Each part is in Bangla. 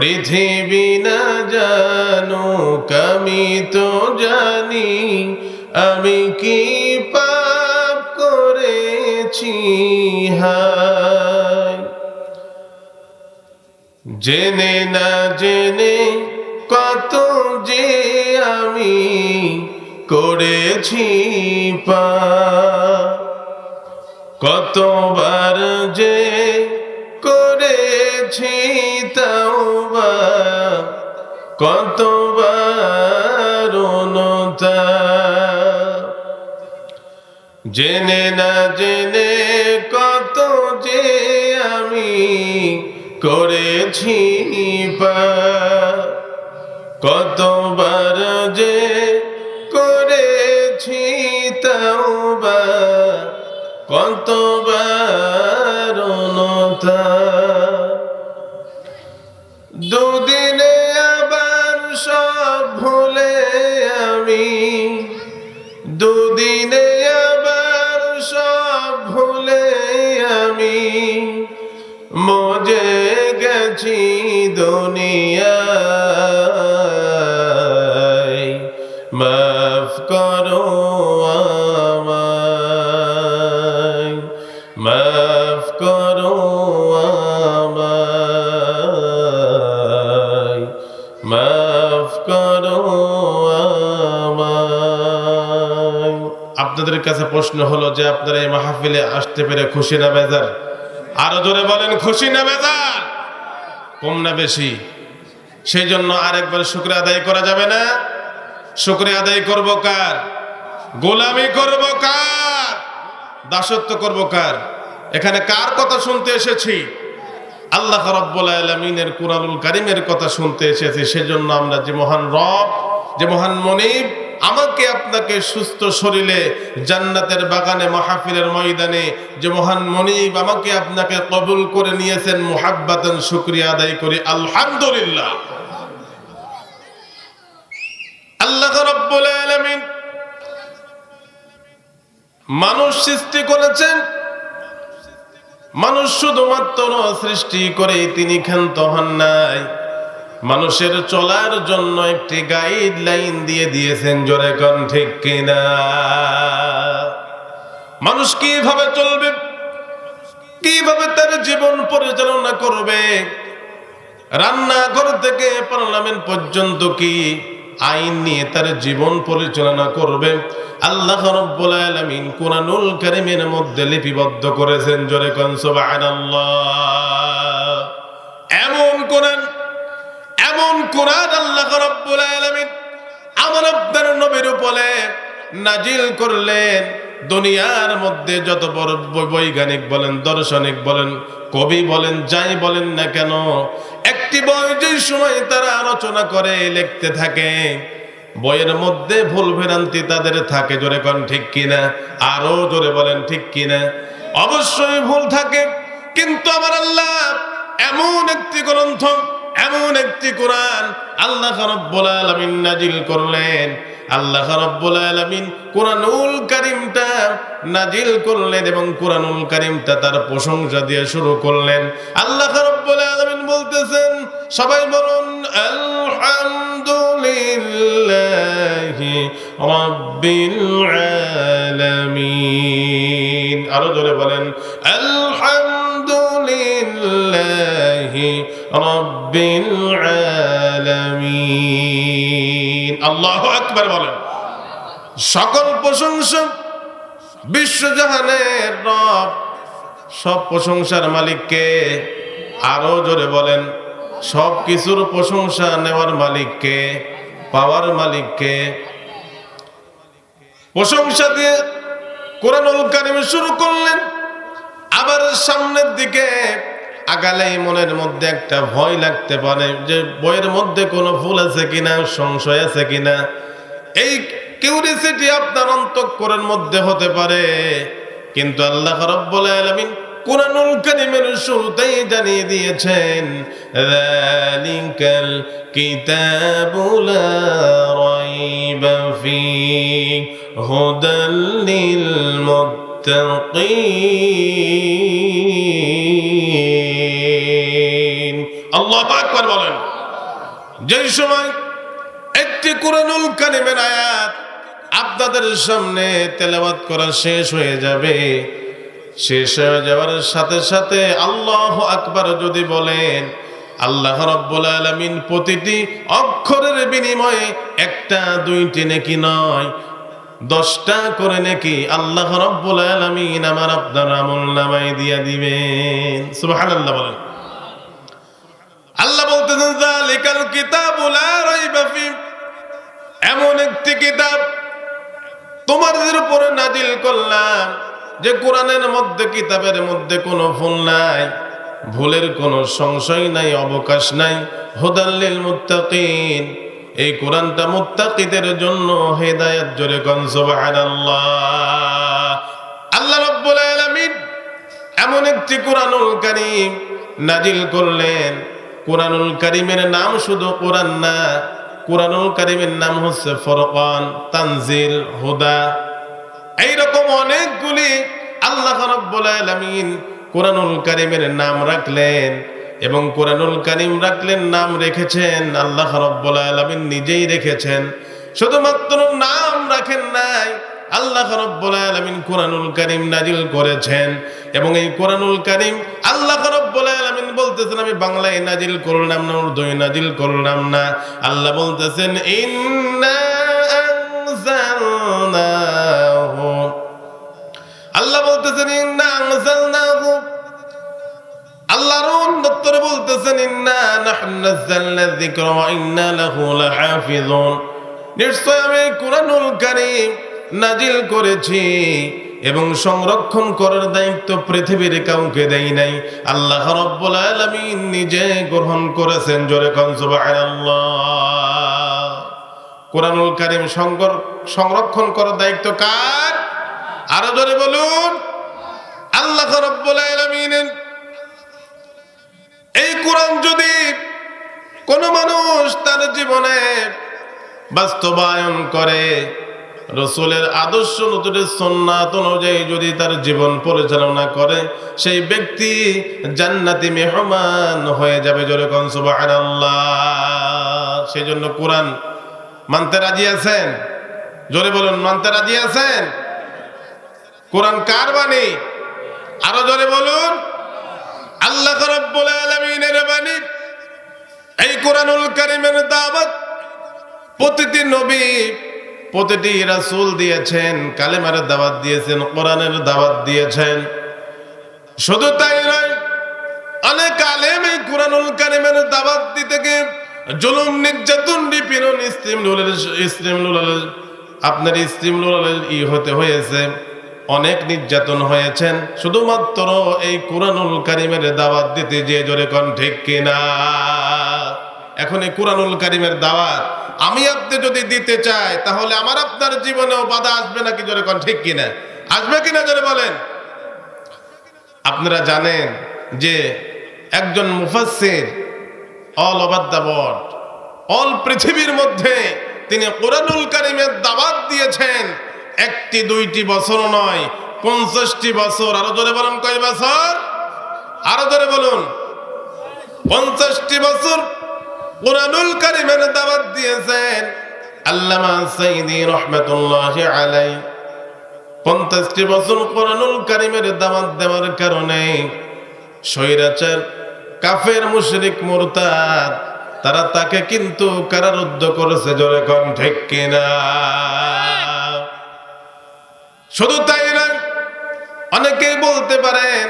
পৃথিবী না জানো আমি তো জানি, আমি কি পাপ করেছি? হায়। জেনে না জেনে কত যে আমি করেছি পা কতবার যে করেছি তাওবা অনতা জেনে না জেনে কত যে আমি করেছি পা কতবার যে করেছি তাওবা। কতবার দুনিয়ায় মাফ করো মাফ করো মাফ করো আমায়। আপনাদের কাছে প্রশ্ন হলো যে আপনারা এই মাহফিলে আসতে পেরে খুশি না বেজার? আরও জোরে বলেন, খুশি না বেজার? কম না বেশি। সেই জন্য আরেকবার শুক্র আদায় করা যাবে না। শুক্রিয়া আদায় করব কার? গোলামি করব কার? দাসত্ব করব কার? এখানে কার কথা শুনতে এসেছি? আল্লাহ রব্বুল আলমিনের কুরআনুল কারিমের কথা শুনতে এসেছি। সেজন্য আমরা যে মহান রব, যে মহান মনিব আমাকে আপনাকে সুস্থ শরীরে, জান্নাতের বাগানে, মাহফিলের ময়দানে যে মহান মনিব আমাকে আপনাকে কবুল করে নিয়েছেন, মুহাব্বাতান শুক্রিয়া আদায় করি। আলহামদুলিল্লাহ। আল্লাহ মানুষ সৃষ্টি করেছেন। মানুষ শুধুমাত্র সৃষ্টি করে তিনি ক্ষান্ত হন নাই। মানুষের চলার জন্য একটি গাইড লাইন দিয়ে দিয়েছেন, জোরে কন ঠিক কিনা? মানুষ কীভাবে চলবে? কীভাবে তার জীবন পরিচালনা করবে? রান্নাঘর থেকে পার্লামেন্ট পর্যন্ত কি আইন নিয়ে তার জীবন পরিচালনা করবে? আল্লাহ রব্বুল আলামিন কোরআনুল কারীমের মধ্যে লিপিবদ্ধ করেছেন, জোরে কোন সুবহানাল্লাহ। এমন এমন কোরআন আল্লাহ রব্বুল আলামিন আমার আপনার নবীর উপরে নাজিল করলেন। দুনিয়ার মধ্যে যত বড় বৈজ্ঞানিক বলেন, দার্শনিক বলেন, কবি বলেন, যাই বলেন না কেন, একটি বই যে সময় তারা আলোচনা করে, লিখতে থাকে, বইয়ের মধ্যে ভুল ভ্রান্তি তাদের থাকে, জোরে কন ঠিক কিনা, আরও জোরে বলেন ঠিক কিনা। অবশ্যই ভুল থাকে, কিন্তু আমার আল্লাহ এমন একটি গ্রন্থ এমন একটি কোরআন আল্লাহ রাব্বুল আলামিন নাজিল করলেন। আল্লাহ রাব্বুল আলামিন কোরআনুল কারীমটা নাজিল করলেন এবং কোরআনুল কারীমটা তার প্রশংসা দিয়ে শুরু করলেন। আল্লাহ রাব্বুল আলামিন বলতেছেন, সবাই বলুন, আলহামদুলিল্লাহি রাব্বিল আলামিন। আরও জোরে বলেন, আলহামদুলিল্লাহি আল্লাহু আকবার বলেন। সকল প্রশংসা বিশ্বজাহানের রব। সব প্রশংসার মালিককে আরও জোরে বলেন। সব কিছুর প্রশংসা নেওয়ার মালিককে, পাওয়ার মালিককে। প্রশংসা দিয়ে কোরআনুল কারিম শুরু করলেন। আবার সামনের দিকে আগালেই মনের মধ্যে একটা ভয় লাগতে পারে যে বইয়ের মধ্যে কোনো ভুল আছে কিনা, সংশয় আছে কিনা। এই কিউরিসিটি আপনার অন্তঃকরণের মধ্যে হতে পারে। কিন্তু আল্লাহ রাব্বুল আলামিন কোরআনুল কারীমের শুরুতেই জানিয়ে দিয়েছেন, যালিকাল কিতাবু লা রাইবা ফি হুদাল লিল মুত্তাকিন। আল্লাহু আকবার বলেন, যেই সময় একটি কোরআনুল আয়াত আপনাদের সামনে তেলাওয়াত করা শেষ হয়ে যাবে, শেষ হয়ে যাওয়ার সাথে সাথে আল্লাহ আকবার যদি বলেন, আল্লাহ রব্বুল আলামিন প্রতিটি অক্ষরের বিনিময়ে একটা, দুইটি নাকি নয়, দশটা করে নাকি আল্লাহ রব্বুল আলামিন আমার আপনার আমল নামায় দিয়া দিবেন। সুবহানাল্লাহ বলেন। আল্লাহ বলতেছেন জালিকাল কিতাবু লা রাইবা ফি এমন একটি কিতাব তোমাদের উপরে নাজিল করলাম, যে কোরআনের মধ্যে, কিতাবের মধ্যে কোনো ভুল নাই, ভুলের কোনো সংশয় নাই, অবকাশ নাই। হুদাল্লিল মুত্তাকিন, এই কোরআনটা মুত্তাকিদের জন্য হেদায়েত জোরে কোন, সুবহানাল্লাহ। আল্লাহ রাব্বুল আলামিন এমন একটি কোরআনুল কারীম নাজিল করলেন কোরআনুল করিমের নাম শুধু কোরআন না, কোরআনুল করিমের নাম হচ্ছে ফরকান, তানজিল, হুদা। এইরকম অনেকগুলি আল্লাহ রাব্বুল আলামিন কোরআনুল করিমের নাম রাখলেন এবং কোরআনুল করিম রাখলেন, নাম রেখেছেন, আল্লাহ রাব্বুল আলামিন নিজেই রেখেছেন। শুধুমাত্র নাম রাখেন নাই, আল্লাহ রাব্বুল আলামিন কোরআনুল করিম নাজিল করেছেন। এবং এই কোরআনুল করিম আল্লাহ রাব্বুল আলামিন বলতেছেন, আমি বাংলায় নাজিল করলাম না, উর্দুয় নাজিল করলাম না। আল্লাহ বলতেছেন আল্লাহ বলতেছেন আল্লাহর বলতেছেন নিশ্চয় আমি কোরআনুল কারীম নাজিল করেছি। এবং সংরক্ষণ করার দায়িত্ব পৃথিবীর কাউকে দেয় নাই। আল্লাহ রব্বুল আলামিন নিজে গ্রহণ করেছেন, জোরে কোরআনুল কারীম সংরক্ষণ করার দায়িত্ব কার? আরও জোরে বলুন। আল্লাহ রব্বুল আলামিনের এই কোরআন যদি কোন মানুষ তার জীবনে বাস্তবায়ন করে রসুলের আদর্শ নতুনের সন্ন্যাত অনুযায়ী যদি তার জীবন পরিচালনা করে, সেই ব্যক্তি জান্নাতি মেহমান হয়ে যাবে জোরে কনসুবাহ সেই জন্য কোরআন মানতে রাজি আছেন? জোরে বলুন, মানতে রাজি আছেন? কোরআন কার বাণী? আরও জোরে বলুন। আল্লাহ আলামিনের বাণী। এই কোরআনুল কারীমের দাওয়াত প্রতিটি নবী প্রতিটি রাসূল দিয়েছেন, কালেমার দাওয়াত দিয়েছেন, কোরআনের দাওয়াত দিয়েছেন। শুধু তাই নয়, অনেক আলেম এই কোরআনুল কারীমের দাওয়াত দিতে গিয়ে জুলুম, নির্যাতন, নিপীড়ন ইস্তিমলুলের ইস্তিমলুলের আপনার ইস্তিমলুলের ই হতে হয়েছে, অনেক নির্যাতন হয়েছেন। শুধুমাত্র এই কোরআনুল কারিমের দাওয়াত দিতে যে জোরে কন ঠিক কিনা? এখন এই কোরআনুল কারিমের দাওয়াত আমি আপনি যদি দিতে চাই, তাহলে আমার আপনার জীবনেও বাধা আসবে নাকি জোরে কন, ঠিক কিনা? আসবে কিনা জোরে বলেন? আপনারা জানেন যে একজন মুফাসসির all over the world all পৃথিবীর মধ্যে তিনি কোরআনুল কারিমের দাওয়াত দিয়েছেন। একটি, দুইটি বছর নয়, পঞ্চাশটি বছর, আরও জোরে বলুন কয় বছর? আরও জোরে বলুন। পঞ্চাশটি বছর কোরআনুল কারিমের দাওয়াত দিয়েছেন আল্লামা সাইদি রহমতুল্লাহ আলাই পঞ্চাশটি বছর কোরআনুল কারিমের দাওয়াত দেওয়ার কারণে স্বৈরাচার, কাফের, মুশরিক, মুরতাদ, তারা তাকে কিন্তু কারারুদ্ধ করেছে জোরে কন ঠিক কিনা? শুধু তাই না অনেকেই বলতে পারেন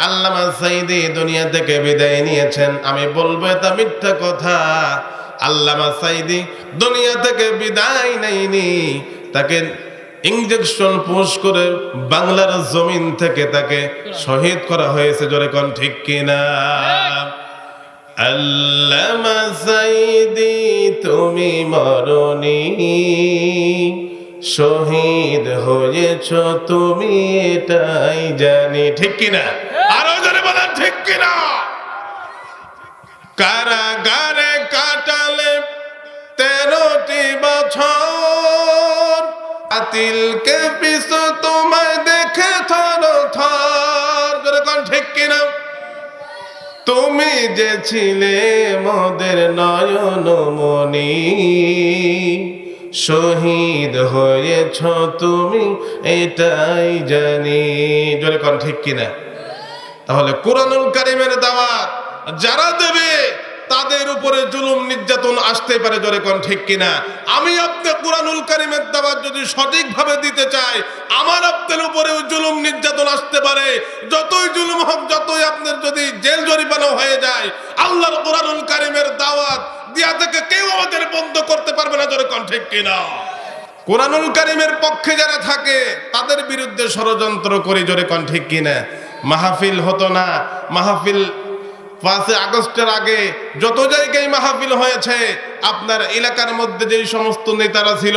আল্লামা সাইদি দুনিয়া থেকে বিদায় নিয়েছেন। আমি বলব, এটা মিথ্যা কথা। আল্লামা সাইদি দুনিয়া থেকে বিদায় নেয়নি। তাকে ইঞ্জেকশন পুশ করে বাংলার জমিন থেকে তাকে শহীদ করা হয়েছে। জোরে কোন ঠিক কিনা? আল্লামা সাইদি, তুমি মরণি। শহীদ হয়েছ তুমি এটাই জানি, ঠিক কিনা? আরও জোরে বলেন, ঠিক কিনা? কারাগারে কাটালে তেরোটি বছর। আতিলকে পিছু তোমায় দেখে থর থর। জোরে কোন, ঠিক কিনা? তুমি যে ছিলে মোদের নয়ন মনি শহীদ হয়েছ তুমি, এটাই জানি। জোরে কোন ঠিক কিনা? তাহলে কোরআনুল কারিমের দাওয়াত যারা দেবে, তাদের উপরে জুলুম নির্যাতন আসতে পারে, জোরে কোন ঠিক কিনা? আমি আপনি কোরআনুল কারিমের দাওয়াত যদি সঠিকভাবে দিতে চাই, আমার আপনার উপরেও জুলুম নির্যাতন আসতে পারে। যতই জুলুম হোক, যতই আপনার যদি জেল জরিমানা হয়ে যায়, আল্লাহর কোরআনুল কারিমের দাওয়াত দিয়া থেকে কেউ আমাদের বন্ধ করতে পারবে না, জোরে ঠিক কিনা? কোরআনুল কারিমের পক্ষে যারা থাকে, তাদের বিরুদ্ধে ষড়যন্ত্র করে, জোরে ঠিক কিনা? মাহফিল হতো না। মাহফিল পাঁচে আগস্টের আগে যত জায়গায় মাহফিল হয়েছে, আপনার এলাকার মধ্যে যেই সমস্ত নেতারা ছিল,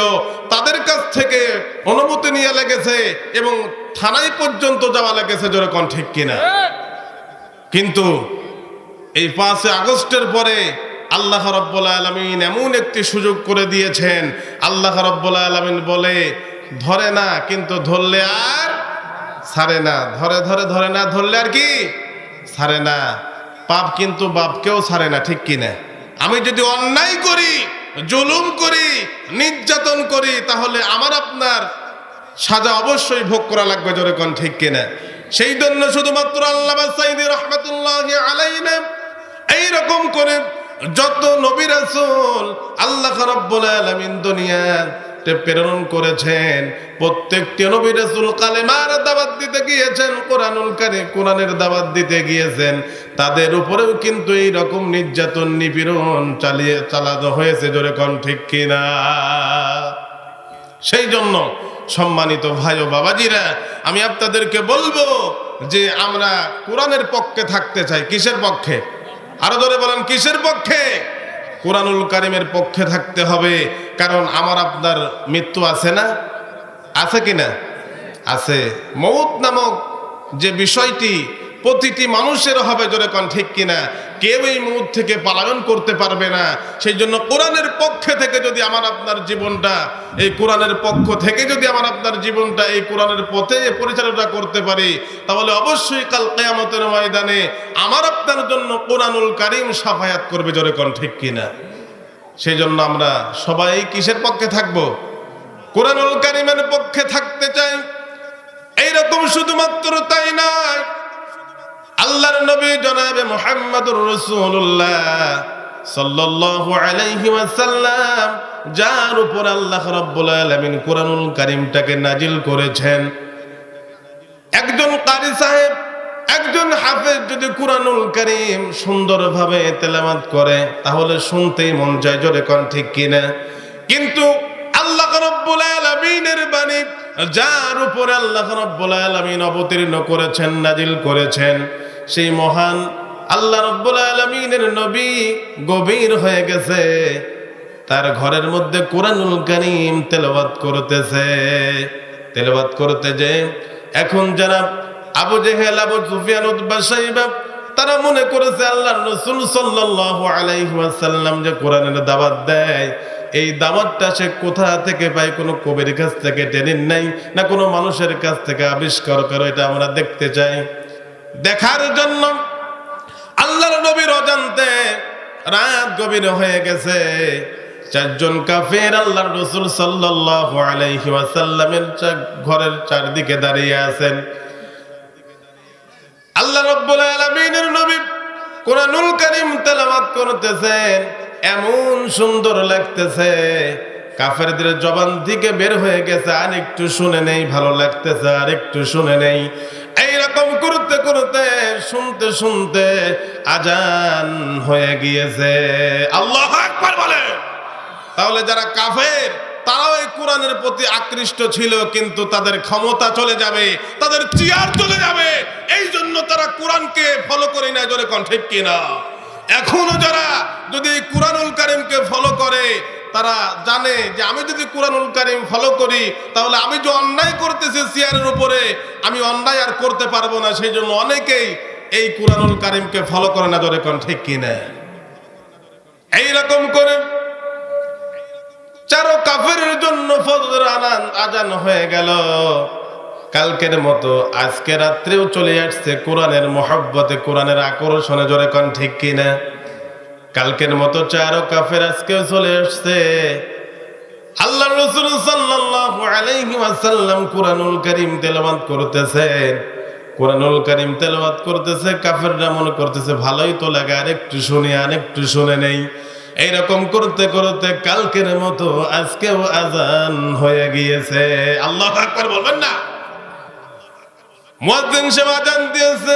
তাদের কাছ থেকে অনুমতি নিয়ে লেগেছে এবং থানায় পর্যন্ত যাওয়া লেগেছে, জোরে ঠিক কিনা? কিন্তু এই পাঁচে আগস্টের পরে আল্লাহ রব্বুল আলমিন এমন একটি সুযোগ করে দিয়েছেন। আল্লাহ রব্বুল আলমিন বলে, ধরে না, কিন্তু ধরলে আর ছাড়ে না। ধরে ধরে ধরে না, ধরলে আর কি? ছাড়ে না। পাপ কিন্তু বাপকেও ছাড়ে না, ঠিক কিনা আমি যদি অন্যায় করি, জুলুম করি, নির্যাতন করি, তাহলে আমার আপনার সাজা অবশ্যই ভোগ করা লাগবে জোরে কোন ঠিক কিনা সেই জন্য শুধুমাত্র আল্লাহ রহমতুল্লাহ আলাইনা এইরকম করে যত নবী রাসূল আল্লাহ রাব্বুল আলামিন দুনিয়াতে প্রেরণ করেছেন, প্রত্যেকটি নবী রাসূল কালেমার দাওয়াত দিতে গিয়েছেন, কোরআনুল কারীম, কোরআনের দাওয়াত দিতে গিয়েছেন। তাদের উপরেও কিন্তু এই রকম নির্যাতন, নিপীড়ন চালিয়ে, চালানো হয়েছে, জোরে কোন ঠিক কিনা? সেই জন্য সম্মানিত ভাই ও বাবাজিরা, আমি আপনাদেরকে বলব যে আমরা কোরআনের পক্ষে থাকতে চাই। কিসের পক্ষে? আরও ধরে বলেন, কিসের পক্ষে? কোরআনুল কারিমের পক্ষে থাকতে হবে, কারণ আমার আপনার মৃত্যু আছে না? আছে কি না? আছে। মৌত নামক যে বিষয়টি প্রতিটি মানুষের হবে জোরে কন ঠিক কিনা? কেউ এই মুহূর্ত থেকে পালায়ন করতে পারবে না। সেই জন্য কোরআনের পক্ষে থেকে যদি আমার আপনার জীবনটা, এই কোরআনের পক্ষ থেকে যদি আমার আপনার জীবনটা এই কোরআনের পথে পরিচালনা করতে পারি, তাহলে অবশ্যই কাল কেয়ামতের ময়দানে আমার আপনার জন্য কোরআনুল কারিম সাফায়াত করবে জোরে কন ঠিক কিনা? সেই জন্য আমরা সবাই কিসের পক্ষে থাকব? কোরআনুল কারিমের পক্ষে থাকতে চাই। এইরকম শুধুমাত্র তাই নয় আল্লাহর নবী জনাবে মুহাম্মদুর রাসূলুল্লাহ সাল্লাল্লাহু আলাইহি ওয়াসাল্লাম, যার উপর আল্লাহ রাব্বুল আলামিন কোরআনুল কারীমটাকে নাজিল করেছেন। একজন কারি সাহেব, একজন হাফেজ যদি কোরআনুল কারীম সুন্দরভাবে তেলাওয়াত করে, তাহলে শুনতেই মন যায় জোরে কোন ঠিক কিনা। কিন্তু আল্লাহ রাব্বুল আলামিনের বাণী, যার উপরে আল্লাহ রাব্বুল আলামিন অবতীর্ণ করেছেন নাজিল করেছেন। সেই মহান আল্লাহ রাব্বুল আলামিনের নবী গভীর হয়ে গেছে। তার ঘরের মধ্যে কোরআনুল কারীম তেলাওয়াত করতেছে। তেলাওয়াত করতে যে এখন যারা আবু জেহেল, আবু সুফিয়ান সাইবা, তারা মনে করেছে আল্লাহর রাসূল সাল্লাল্লাহু আলাইহি যে কোরআনের দাওয়াত দেয়। এই দাওয়াতটা সে কোথা থেকে পায়? কোনো কবির কাছ থেকে টেনেন নাই না কোনো মানুষের কাছ থেকে আবিষ্কার করে? এটা আমরা দেখতে চাই। দেখার জন্য আল্লাহর নবীর অজান্তে রাত গভীর হয়ে গেছে। চারজন কাফের আল্লাহর রসুল সাল্লাল্লাহু আলাইহি ওয়াসাল্লামের ঘরের চারদিকে দাঁড়িয়ে আছেন। আল্লাহ রব্বুল আলামিনের নবী কোরআনুল কারীম তেলাওয়াত করতেছেন এমন সুন্দর লাগতেছে। কাফেরদের জবান থেকে বের হয়ে গেছে, আর একটু শুনে নেই, ভালো লাগতেছে, আর একটু শুনে নেই। এইরকম করতে করতে, শুনতে শুনতে আজান হয়ে গিয়েছে। আল্লাহ একবার বলে। তাহলে যারা কাফের, তারাও এই কোরআনের প্রতি আকৃষ্ট ছিল, কিন্তু তাদের ক্ষমতা চলে যাবে, তাদের চেয়ার চলে যাবে। এই জন্য তারা কোরআনকে ফলো করে না জোরে কন ঠিক কিনা? এখনও যারা যদি কোরআনুল কারিমকে ফলো করে তারা জানে যে আমি যদি কোরআনুল কারিম ফলো করি, তাহলে আমি যে অন্যায় করতেছি চেয়ারের উপরে, আমি অন্যায় আর করতে পারব না। সেই জন্য অনেকেই এই কোরআনুল কারিমকে ফলো করে না জোরে কন, ঠিক কিনা এইরকম করে চারো কাফের জন্য ফজর আনান আজান হয়ে গেল। কালকের মতো আজকে রাত্রেও চলে আসছে কোরআনের মহব্বতে, কোরআনের আকর্ষণে জোরে কন, ঠিক কিনা কালকের মতো চারো কাফের আজকেও চলে আসছে। আল্লাহ রসুল সাল্লাল্লাহু আলাইহি ওয়াসাল্লাম কোরআনুল কারীম তেলাওয়াত করতেছেন। কোরআনুল কারীম তেলাওয়াত করতেছে, কাফেররা মনে করতেছে, ভালোই তো লাগে, আরেকটু শুনি, আরেকটু শুনে নেই। এইরকম করতে করতে কালকের মতো আজকেও আজান হয়ে গিয়েছে। আল্লাহ আকবার বলবেন না? মুয়াজ্জিন সাহেব আজান দিয়েছে।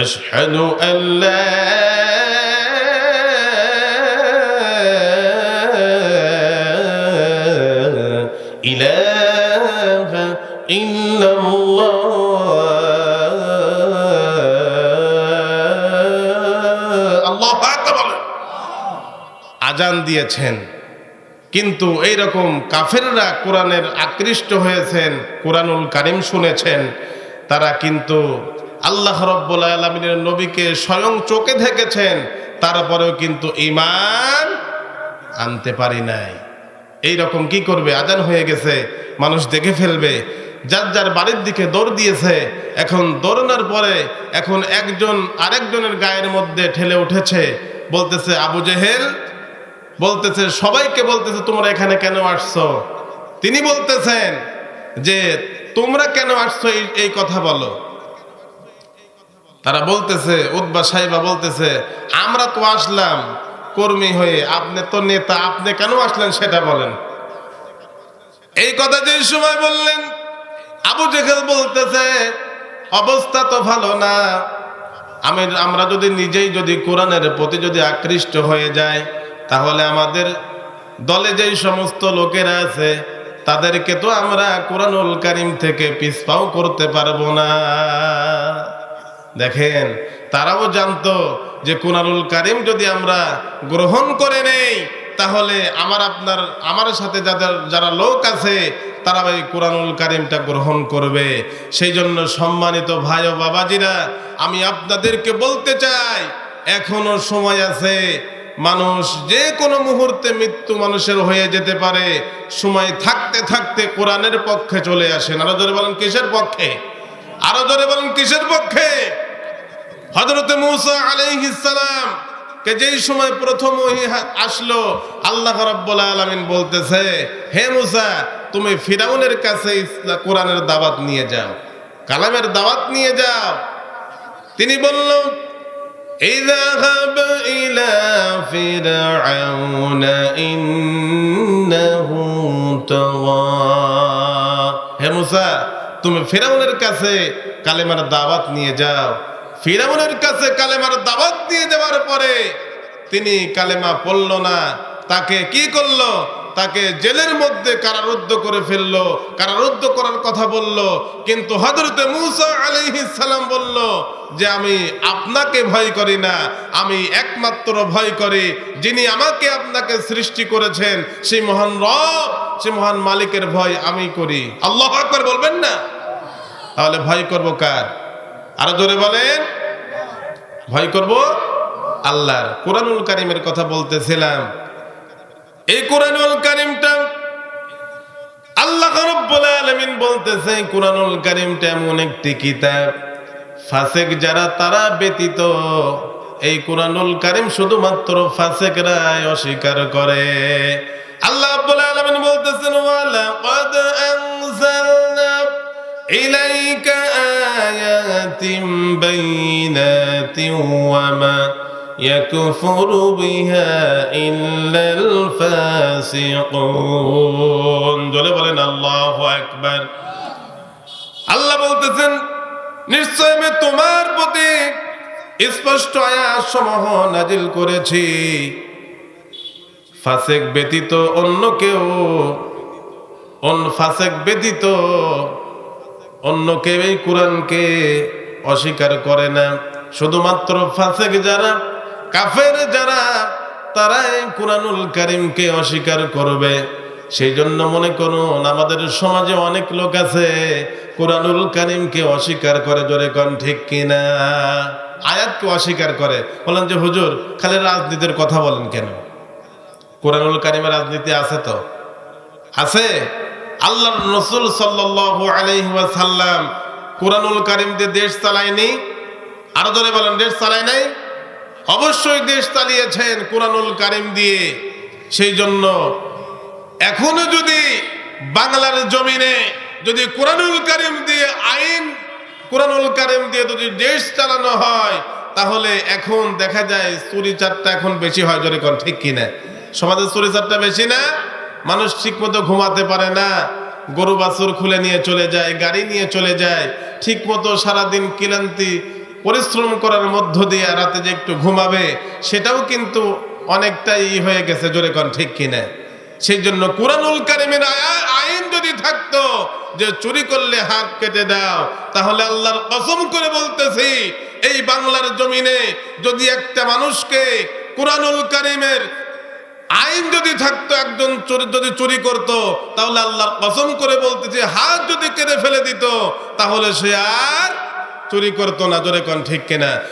أشهد أن لا إله إلا الله আল্লাহ আজান দিয়েছেন কিন্তু এই রকম কাফেররা কোরআনের আকৃষ্ট হয়েছেন কোরআনুল কারিম শুনেছেন তারা কিন্তু আল্লাহ রব্বুল আলমিনের নবীকে স্বয়ং চোখে দেখেছেন, তারপরেও কিন্তু ইমান আনতে পারি নাই। এই রকম কি করবে? আজান হয়ে গেছে, মানুষ দেখে ফেলবে, যার যার বাড়ির দিকে দৌড় দিয়েছে, এখন দৌড়ানোর পরে এখন একজন আরেকজনের গায়ের মধ্যে ঠেলে উঠেছে, বলতেছে, আবু জেহেল? বলতেছে, সবাইকে বলতেছে, তোমরা এখানে কেন আসছো? তিনি বলতেছেন যে, তোমরা কেন আসছো এই এই কথা বলো? তারা বলতেছে উদ্বা সাহেবা বলতেছে, আমরা তো আসলাম কর্মী হয়ে, আপনি তো নেতা, আপনি কেন আসলেন সেটা বলেন? এই কথা যে সময় বললেন, আবু জেহেল বলতেছে, অবস্থা তো ভালো না। আমি, আমরা যদি নিজেই যদি কোরআনের প্রতি যদি আকৃষ্ট হয়ে যায় তাহলে আমাদের দলে যেই সমস্ত লোকেরা আছে, তাদেরকে তো আমরা কোরআনুল কারিম থেকে পিসপাও করতে পারব না। দেখেন, তারাও জানতো যে কোরআনুল কারিম যদি আমরা গ্রহণ করে নেই, তাহলে আমার আপনার, আমার সাথে যাদের, যারা লোক আছে তারা ওই কোরআনুল কারিমটা গ্রহণ করবে। সেই জন্য সম্মানিত ভাই ও বাবাজিরা, আমি আপনাদেরকে বলতে চাই, এখনও সময় আছে, মানুষ যে কোনো মুহূর্তে মৃত্যু মানুষের হয়ে যেতে পারে, সময় থাকতে থাকতে কোরআনের পক্ষে চলে আসেন আরও জোরে বলেন, কিসের পক্ষে? আরো জোরে বলেন কিসের পক্ষে হজরতে মুসা আলাইহিসালাম কে যেই সময় প্রথম ওহী হা- আসলো আল্লাহ রাব্বুল আলামিন বলতেছে হে মুসা তুমি ফিরাউনের কাছে ইসলা- কোরআনের দাওয়াত নিয়ে যাও কালামের দাওয়াত নিয়ে যাও তিনি বলল اذهب إلى فرعون إنه طغى হে মুসা তুমি ফেরাউনের কাছে কালেমার দাওয়াত নিয়ে যাও। ফিরাউনের কাছে কালেমার দাওয়াত দিয়ে দেওয়ার পরে তিনি কালেমা পড়ল না, তাকে কি করল? তাকে জেলের মধ্যে কারারুদ্ধ করে ফেলল, কারারুদ্ধ করার কথা বলল। কিন্তু হজরতে মুসা সালাম বলল যে, আমি আপনাকে ভয় করি না, আমি একমাত্র ভয় করি। যিনি আমাকে আপনাকে সৃষ্টি করেছেন সেই মহান রব সেই মহান মালিকের ভয় আমি করি। আল্লাহ আকবার বলবেন না? তাহলে ভয় করব কার? আরও জোরে বলেন। ভয় করব আল্লাহর। কোরআনুল কারিমের কথা বলতেছিলাম। এই কোরআনুল কারিমটা আল্লাহ রব্বুল আলামিন বলতেছে কুরআনুল কারীমটা এমন একটি কিতাব। ফাসেক যারা, তারা ব্যতীত এই কুরআনুল কারীম শুধুমাত্র ফাসেকরাই অস্বীকার করে। আল্লাহ রাব্বুল আলামিন বলতেছেন, ওয়ালাকাদ আনজালনা ইলাইকা আয়াতিন বাইনাতিন ওয়া মা ইয়াকফুরু বিহা ইল্লাল ফাসিকুন জোরে বলেন, আল্লাহু আকবার। আল্লাহ বলতেছেন, নিশ্চয় আমি তোমার প্রতি স্পষ্ট আয়াত সমূহ নাজিল করেছি। ফাসেক ব্যতীত অন্য কেউ অন্য ফাসেক ব্যতীত অন্য কেউ এই কোরআনকে অস্বীকার করে না। শুধুমাত্র ফাসেক যারা কাফের যারা তারা এই কোরআনুল কারিমকে অস্বীকার করবে। সেই জন্য মনে করুন, আমাদের সমাজে অনেক লোক আছে, কোরআনুল কারিমকে অস্বীকার করে, জোরে কন ঠিক কিনা? আয়াতকে অস্বীকার করে। বলেন যে, হুজুর, খালি রাজনীতির কথা বলেন কেন? কোরআনুল কারিমের রাজনীতি আছে তো? আছে। আল্লাহ রসুল সাল্লাল্লাহু আলাইহি ওয়াসাল্লাম কোরআনুল কারিম দিয়ে দেশ চালায়নি। আরও ধরে বলেন, দেশ চালায় নাই? অবশ্যই দেশ চালিয়েছেন কোরআনুল কারিম দিয়ে। সেই জন্য এখনও যদি বাংলার জমিনে যদি কোরআনুল কারিম দিয়ে আইন, কোরআনুল কারিম দিয়ে যদি দেশ চালানো হয়, তাহলে এখন দেখা যায় চুরি চারটা এখন বেশি হয়, জোরে কোন, ঠিক কিনা? সমাজে চুরি চারটা বেশি না? মানুষ ঠিক মতো ঘুমাতে পারে না। গরু বাছুর খুলে নিয়ে চলে যায়, গাড়ি নিয়ে চলে যায়, ঠিক মতো সারাদিন ক্লান্তি পরিশ্রম করার মধ্য দিয়ে রাতে যে একটু ঘুমাবে, সেটাও কিন্তু অনেকটাই হয়ে গেছে, জোরে কোন, ঠিক কিনা? সেই জন্য কোরআনুল কারিমের আইন যদি থাকতো যে চুরি করলে হাত কেটে দাও, তাহলে আল্লাহর কসম করে বলতেছি, এই বাংলার জমিনে যদি একটা মানুষকে কোরআনুল কারিমের আইন যদি থাকতো, একজন চোর, যদি চুরি করত, তাহলে আল্লাহর কসম করে বলতেছি, হাত যদি কেটে ফেলে দিত, তাহলে সে আর চুরি করতো না জোরে কন ঠিক কিনা?